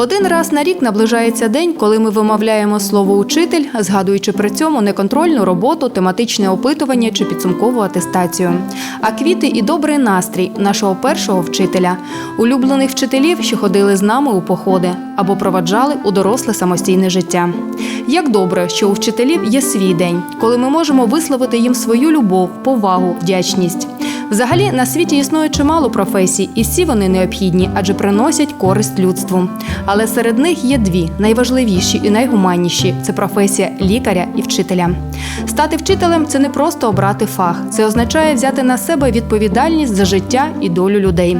Один раз на рік наближається день, коли ми вимовляємо слово учитель, згадуючи при цьому неконтрольну роботу, тематичне опитування чи підсумкову атестацію. А квіти і добрий настрій нашого першого вчителя, улюблених вчителів, що ходили з нами у походи або проваджали у доросле самостійне життя. Як добре, що у вчителів є свій день, коли ми можемо висловити їм свою любов, повагу, вдячність. Взагалі на світі існує чимало професій, і всі вони необхідні, адже приносять користь людству. Але серед них є дві найважливіші і найгуманніші це професія лікаря і вчителя. Стати вчителем це не просто обрати фах, це означає взяти на себе відповідальність за життя і долю людей.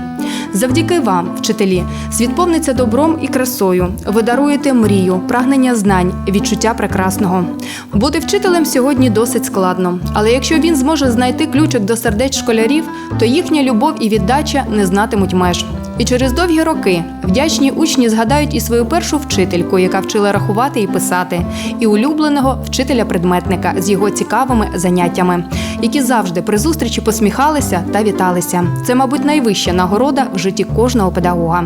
Завдяки вам, вчителі, світ повниться добром і красою. Ви даруєте мрію, прагнення знань, відчуття прекрасного. Бути вчителем сьогодні досить складно, але якщо він зможе знайти ключик до сердець школярів, то їхня любов і віддача не знатимуть меж. І через довгі роки вдячні учні згадають і свою першу вчительку, яка вчила рахувати і писати, і улюбленого вчителя-предметника з його цікавими заняттями, які завжди при зустрічі посміхалися та віталися. Це, мабуть, найвища нагорода в житті кожного педагога.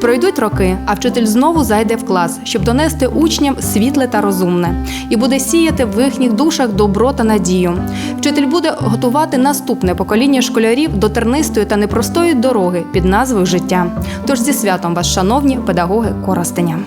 Пройдуть роки, а вчитель знову зайде в клас, щоб донести учням світле та розумне, і буде сіяти в їхніх душах добро та надію. Вчитель буде готувати наступне покоління школярів до тернистої та непростої дороги під назвою життя. Тож зі святом вас, шановні педагоги Коростеня.